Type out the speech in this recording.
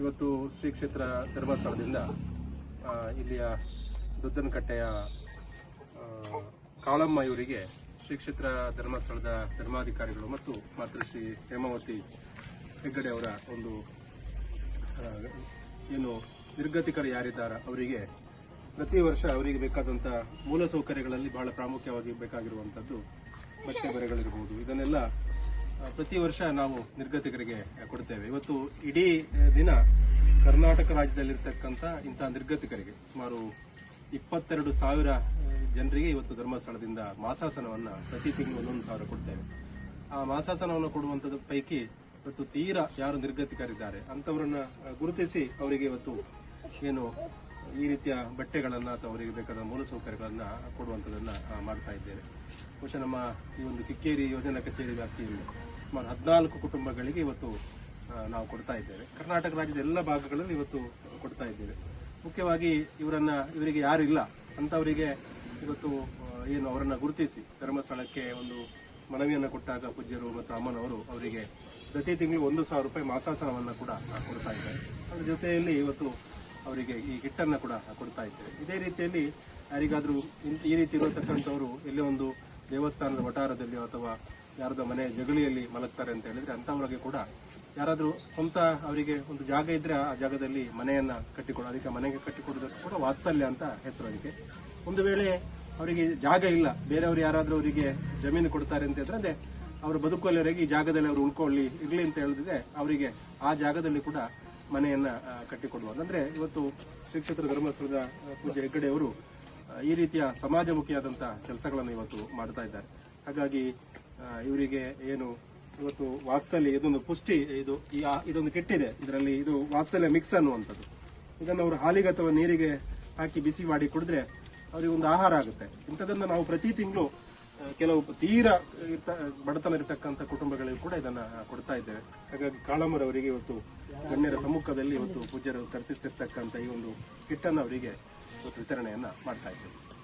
ಇವತ್ತು ಶ್ರೀ ಕ್ಷೇತ್ರ ಧರ್ಮಸ್ಥಳದಿಂದ ಇಲ್ಲಿಯ ದುದ್ದನಕಟ್ಟೆಯ ಕಾಳಮ್ಮ ಇವರಿಗೆ ಶ್ರೀ ಕ್ಷೇತ್ರ ಧರ್ಮಸ್ಥಳದ ಧರ್ಮಾಧಿಕಾರಿಗಳು ಮತ್ತು ಮಾತೃಶ್ರೀ ಹೇಮಾವತಿ ಹೆಗ್ಗಡೆ ಅವರ ಒಂದು ಏನು ನಿರ್ಗತಿಕರು ಯಾರಿದ್ದಾರೆ ಅವರಿಗೆ ಪ್ರತಿ ವರ್ಷ ಅವರಿಗೆ ಬೇಕಾದಂಥ ಮೂಲಸೌಕರ್ಯಗಳಲ್ಲಿ ಬಹಳ ಪ್ರಾಮುಖ್ಯವಾಗಿ ಬೇಕಾಗಿರುವಂಥದ್ದು ಬಟ್ಟೆ ಬರೆಗಳಿರ್ಬೋದು. ಇದನ್ನೆಲ್ಲ ಪ್ರತಿ ವರ್ಷ ನಾವು ನಿರ್ಗತಿಕರಿಗೆ ಕೊಡ್ತೇವೆ. ಇವತ್ತು ಇಡೀ ದಿನ ಕರ್ನಾಟಕ ರಾಜ್ಯದಲ್ಲಿರ್ತಕ್ಕಂಥ ಇಂಥ ನಿರ್ಗತಿಕರಿಗೆ ಸುಮಾರು ಇಪ್ಪತ್ತೆರಡು ಸಾವಿರ ಜನರಿಗೆ ಇವತ್ತು ಧರ್ಮಸ್ಥಳದಿಂದ ಮಾಸಾಸನವನ್ನು ಪ್ರತಿ ತಿಂಗಳು ಒಂದೊಂದು ಸಾವಿರ ಕೊಡ್ತೇವೆ. ಆ ಮಾಸಾಸನವನ್ನು ಕೊಡುವಂಥದ್ದು ಪೈಕಿ ಇವತ್ತು ತೀರಾ ಯಾರು ನಿರ್ಗತಿಕರಿದ್ದಾರೆ ಅಂಥವ್ರನ್ನ ಗುರುತಿಸಿ ಅವರಿಗೆ ಇವತ್ತು ಏನು ಈ ರೀತಿಯ ಬಟ್ಟೆಗಳನ್ನು ಅಥವಾ ಅವರಿಗೆ ಬೇಕಾದ ಮೂಲಸೌಕರ್ಯಗಳನ್ನ ಕೊಡುವಂಥದ್ದನ್ನ ಮಾಡ್ತಾ ಇದ್ದೇವೆ. ಬಹುಶಃ ನಮ್ಮ ಈ ಒಂದು ಕಿಕ್ಕೇರಿ ಯೋಜನಾ ಕಚೇರಿ ವ್ಯಾಪ್ತಿಯಲ್ಲಿ ಸುಮಾರು ಹದಿನಾಲ್ಕು ಕುಟುಂಬಗಳಿಗೆ ಇವತ್ತು ನಾವು ಕೊಡ್ತಾ ಇದ್ದೇವೆ. ಕರ್ನಾಟಕ ರಾಜ್ಯದ ಎಲ್ಲ ಭಾಗಗಳಲ್ಲಿ ಇವತ್ತು ಕೊಡ್ತಾ ಇದ್ದೇವೆ. ಮುಖ್ಯವಾಗಿ ಇವರನ್ನ, ಇವರಿಗೆ ಯಾರಿಲ್ಲ ಅಂಥವರಿಗೆ ಇವತ್ತು ಏನು ಅವರನ್ನು ಗುರುತಿಸಿ ಧರ್ಮಸ್ಥಳಕ್ಕೆ ಒಂದು ಮನವಿಯನ್ನು ಕೊಟ್ಟಾಗ ಪೂಜ್ಯರು ಮತ್ತು ಅಮ್ಮನವರು ಅವರಿಗೆ ಪ್ರತಿ ತಿಂಗಳು ಒಂದು ಸಾವಿರ ರೂಪಾಯಿ ಮಾಸಾಸನವನ್ನು ಕೂಡ ಕೊಡ್ತಾ ಇದ್ದಾರೆ. ಅದರ ಜೊತೆಯಲ್ಲಿ ಇವತ್ತು ಅವರಿಗೆ ಈ ಹಿಟ್ಟನ್ನು ಕೂಡ ಕೊಡ್ತಾ ಇದ್ದೇವೆ. ಇದೇ ರೀತಿಯಲ್ಲಿ ಯಾರಿಗಾದರೂ ಈ ರೀತಿ ಇರತಕ್ಕಂಥವರು ಎಲ್ಲೇ ಒಂದು ದೇವಸ್ಥಾನದ ವಠಾರದಲ್ಲಿ ಅಥವಾ ಯಾರದ ಮನೆ ಜಗಳಿಯಲ್ಲಿ ಮಲಗ್ತಾರೆ ಅಂತ ಹೇಳಿದ್ರೆ ಅಂಥವ್ರಿಗೆ ಕೂಡ ಯಾರಾದರೂ ಸ್ವಂತ ಅವರಿಗೆ ಒಂದು ಜಾಗ ಇದ್ರೆ ಆ ಜಾಗದಲ್ಲಿ ಮನೆಯನ್ನ ಕಟ್ಟಿಕೊಡೋ, ಅದಕ್ಕೆ ಮನೆಗೆ ಕಟ್ಟಿಕೊಡೋದಕ್ಕೆ ಕೂಡ ವಾತ್ಸಲ್ಯ ಅಂತ ಹೆಸರು ಅದಕ್ಕೆ. ಒಂದು ವೇಳೆ ಅವರಿಗೆ ಜಾಗ ಇಲ್ಲ, ಬೇರೆಯವರು ಯಾರಾದರೂ ಅವರಿಗೆ ಜಮೀನು ಕೊಡ್ತಾರೆ ಅಂತ ಹೇಳಿದ್ರೆ ಅದೇ, ಅವರು ಬದುಕುವಲ್ಲಿವರೆಗೆ ಈ ಜಾಗದಲ್ಲಿ ಅವರು ಉಳ್ಕೊಳ್ಳಿ, ಇರಲಿ ಅಂತ ಹೇಳಿದ್ರೆ ಅವರಿಗೆ ಆ ಜಾಗದಲ್ಲಿ ಕೂಡ ಮನೆಯನ್ನ ಕಟ್ಟಿಕೊಡುವ ಅಂದ್ರೆ ಇವತ್ತು ಶ್ರೀಕ್ಷೇತ್ರ ಧರ್ಮಸ್ಥಳದ ಆ, ಪೂಜ್ಯ ಹೆಗ್ಗಡೆ ಅವರು ಈ ರೀತಿಯ ಸಮಾಜಮುಖಿಯಾದಂತಹ ಕೆಲಸಗಳನ್ನು ಇವತ್ತು ಮಾಡ್ತಾ ಇದ್ದಾರೆ. ಹಾಗಾಗಿ ಇವರಿಗೆ ಏನು ಇವತ್ತು ವಾತ್ಸಲ್ಯ ಇದೊಂದು ಪುಷ್ಟಿ ಇದು ಇದೊಂದು ಕೆಟ್ಟಿದೆ. ಇದರಲ್ಲಿ ಇದು ವಾತ್ಸಲ್ಯ ಮಿಕ್ಸ್ ಅನ್ನುವಂಥದ್ದು. ಇದನ್ನು ಅವರು ಹಾಲಿಗೆ ಅಥವಾ ನೀರಿಗೆ ಹಾಕಿ ಬಿಸಿ ಮಾಡಿ ಕುಡಿದ್ರೆ ಅವರಿಗೆ ಒಂದು ಆಹಾರ ಆಗುತ್ತೆ. ಇಂಥದನ್ನ ನಾವು ಪ್ರತಿ ತಿಂಗಳು ಕೆಲವು ತೀರ ಇರ್ತ- ಬಡತನ ಇರತಕ್ಕಂಥ ಕುಟುಂಬಗಳಿಗೂ ಕೂಡ ಇದನ್ನ ಕೊಡ್ತಾ ಇದ್ದೇವೆ. ಹಾಗಾಗಿ ಕಾಳಮ್ಮರವರಿಗೆ ಇವತ್ತು, ಗಣ್ಯರ ಸಮ್ಮುಖದಲ್ಲಿ ಇವತ್ತು ಪೂಜ್ಯರು ಕರ್ತಿಸ್ತಿರ್ತಕ್ಕಂಥ ಈ ಒಂದು ಕಿಟ್ಟನ್ನು ಅವರಿಗೆ ಇವತ್ತು ವಿತರಣೆಯನ್ನ ಮಾಡ್ತಾ ಇದ್ದೇವೆ.